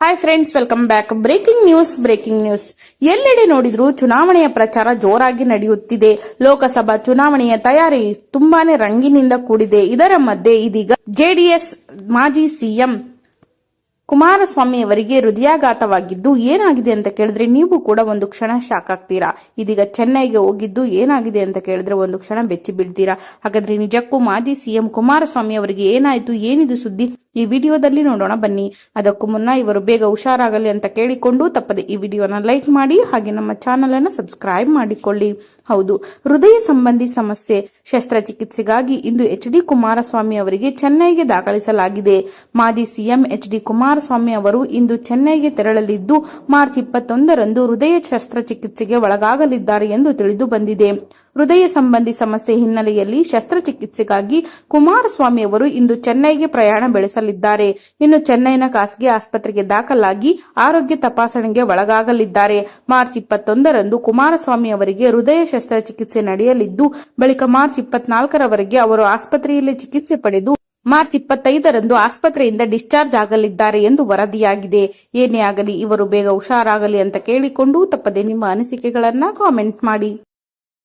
Hi friends welcome back breaking news breaking news ಎಲ್ಲೆಡೆ ನೋಡಿದ್ರು ಚುನಾವಣೆಯ ಪ್ರಚಾರ ಜೋರಾಗಿ ನಡೆಯುತ್ತಿದೆ. ಲೋಕಸಭಾ ಚುನಾವಣೆಯ ತಯಾರಿ ತುಂಬಾನೇ ರಂಗಿನಿಂದ ಕೂಡಿದೆ. ಇದರ ಮಧ್ಯೆ ಇದೀಗ ಜೆಡಿಎಸ್ ಮಾಜಿ ಸಿಎಂ ಕುಮಾರಸ್ವಾಮಿ ಅವರಿಗೆ ಹೃದಯಾಘಾತವಾಗಿದ್ದು, ಏನಾಗಿದೆ ಅಂತ ಕೇಳಿದ್ರೆ ನೀವು ಕೂಡ ಒಂದು ಕ್ಷಣ ಶಾಕ್ ಆಗ್ತೀರಾ. ಇದೀಗ ಚೆನ್ನೈಗೆ ಹೋಗಿದ್ದು ಏನಾಗಿದೆ ಅಂತ ಕೇಳಿದ್ರೆ ಒಂದು ಕ್ಷಣ ಬೆಚ್ಚಿ ಬಿಡ್ತೀರಾ ಹಾಗಾದ್ರೆ ನಿಜಕ್ಕೂ ಮಾಜಿ ಸಿಎಂ ಕುಮಾರಸ್ವಾಮಿ ಅವರಿಗೆ ಏನಾಯ್ತು? ಏನಿದು ಸುದ್ದಿ? ಈ ವಿಡಿಯೋದಲ್ಲಿ ನೋಡೋಣ ಬನ್ನಿ. ಅದಕ್ಕೂ ಮುನ್ನ ಇವರು ಬೇಗ ಹುಷಾರಾಗಲಿ ಅಂತ ಕೇಳಿಕೊಂಡು ತಪ್ಪದೆ ಈ ವಿಡಿಯೋನ ಲೈಕ್ ಮಾಡಿ ಹಾಗೆ ನಮ್ಮ ಚಾನಲ್ ಅನ್ನು ಸಬ್ಸ್ಕ್ರೈಬ್ ಮಾಡಿಕೊಳ್ಳಿ. ಹೌದು, ಹೃದಯ ಸಂಬಂಧಿ ಸಮಸ್ಯೆ. ಶಸ್ತ್ರಚಿಕಿತ್ಸೆಗಾಗಿ ಇಂದು ಎಚ್ ಡಿ ಕುಮಾರಸ್ವಾಮಿ ಅವರಿಗೆ ಚೆನ್ನೈಗೆ ದಾಖಲಿಸಲಾಗಿದೆ. ಮಾಜಿ ಸಿಎಂ ಎಚ್ ಡಿ ಕುಮಾರಸ್ವಾಮಿ ಅವರು ಇಂದು ಚೆನ್ನೈಗೆ ತೆರಳಲಿದ್ದು, ಮಾರ್ಚ್ ಇಪ್ಪತ್ತೊಂದರಂದು ಹೃದಯ ಶಸ್ತ್ರಚಿಕಿತ್ಸೆಗೆ ಒಳಗಾಗಲಿದ್ದಾರೆ ಎಂದು ತಿಳಿದು ಬಂದಿದೆ. ಹೃದಯ ಸಂಬಂಧಿ ಸಮಸ್ಯೆ ಹಿನ್ನೆಲೆಯಲ್ಲಿ ಶಸ್ತ್ರಚಿಕಿತ್ಸೆಗಾಗಿ ಕುಮಾರಸ್ವಾಮಿ ಅವರು ಇಂದು ಚೆನ್ನೈಗೆ ಪ್ರಯಾಣ ಬೆಳೆಸಲಿದ್ದಾರೆ. ಇನ್ನು ಚೆನ್ನೈನ ಖಾಸಗಿ ಆಸ್ಪತ್ರೆಗೆ ದಾಖಲಾಗಿ ಆರೋಗ್ಯ ತಪಾಸಣೆಗೆ ಒಳಗಾಗಲಿದ್ದಾರೆ. ಮಾರ್ಚ್ ಇಪ್ಪತ್ತೊಂದರಂದು ಕುಮಾರಸ್ವಾಮಿ ಅವರಿಗೆ ಹೃದಯ ಶಸ್ತ್ರಚಿಕಿತ್ಸೆ ನಡೆಯಲಿದ್ದು, ಬಳಿಕ ಮಾರ್ಚ್ ಇಪ್ಪತ್ನಾಲ್ಕರವರೆಗೆ ಅವರು ಆಸ್ಪತ್ರೆಯಲ್ಲಿ ಚಿಕಿತ್ಸೆ ಪಡೆದು ಮಾರ್ಚ್ ಇಪ್ಪತ್ತೈದರಂದು ಆಸ್ಪತ್ರೆಯಿಂದ ಡಿಸ್ಚಾರ್ಜ್ ಆಗಲಿದ್ದಾರೆ ಎಂದು ವರದಿಯಾಗಿದೆ. ಏನೇ ಆಗಲಿ, ಇವರು ಬೇಗ ಹುಷಾರಾಗಲಿ ಅಂತ ಕೇಳಿಕೊಂಡು ತಪ್ಪದೆ ನಿಮ್ಮ ಅನಿಸಿಕೆಗಳನ್ನ ಕಾಮೆಂಟ್ ಮಾಡಿ.